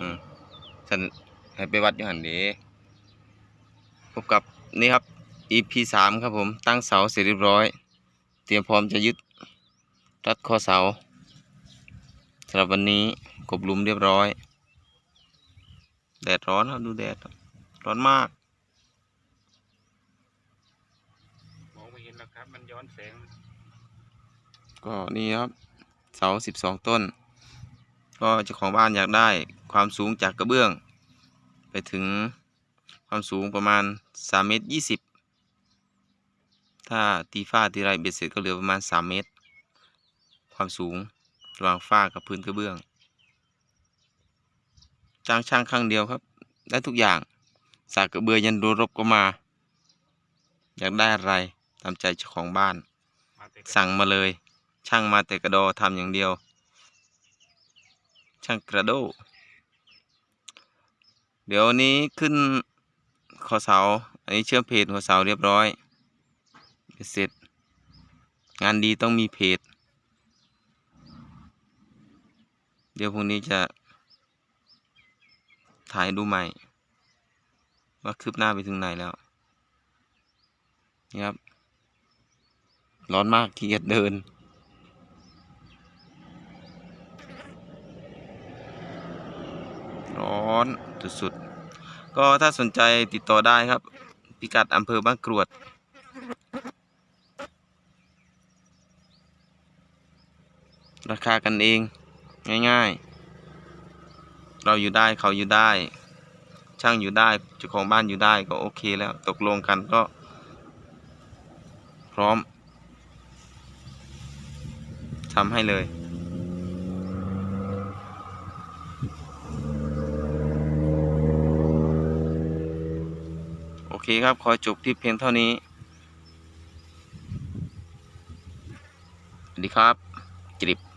อืมฉันให้ไปวัดอยู่หันเด้พบกับนี่ครับ EP สามครับผม ตั้งเสาเสร็จเรียบร้อย เตรียมพร้อมจะยึดรัดคอเสาสำหรับวันนี้กบหลุมเรียบร้อย แดดร้อนครับดูแดดครับร้อนมากมองไม่เห็นหรอกครับ มันย้อนแสง ก็นี่ครับ เสาสิบสองต้น ก็เจ้าของบ้านอยากได้ความสูงจากกระเบื้อง ไปถึงความสูงประมาณสามเมตรยี่สิบถ้าตีฝ้าตีไรเบ็ดเสร็จก็เหลือประมาณสามเมตร ความสูงระหว่างฝ้ากับพื้นกระเบื้อง จ้างช่างครั้งเดียวครับได้ทุกอย่างสากกระเบือยันรูรบก็มา อยากได้อะไรตามใจเจ้าของบ้านมาแต่สั่งมาเลย ช่างมาแต่กระดอทำอย่างเดียว ช่างกระโดเดี๋ยวนี้ขึ้นขอเสา อันนี้เชื่อมเพจหัวเสาเรียบร้อย เสร็จ งานดีต้องมีเพจ เดี๋ยวพรุ่งนี้จะถ่ายดูใหม่ ว่าคืบหน้าไปถึงไหนแล้วนี่ครับ ร้อนมากขี้เกียจเดิน ร้ อนสุดๆ ก็ถ้าสนใจติดต่อได้ครับ พิกัดอำเภอบ้านกรวด ราคากันเอง ง่ายๆ เราอยู่ได้เขาอยู่ได้ ช่างอยู่ได้เจ้าของบ้านอยู่ได้ก็โอเคแล้วตกลงกันก็ พร้อมทำให้เลย เคครับ ขอจบที่เพียงเท่านี้ สวัสดีครับ กริบ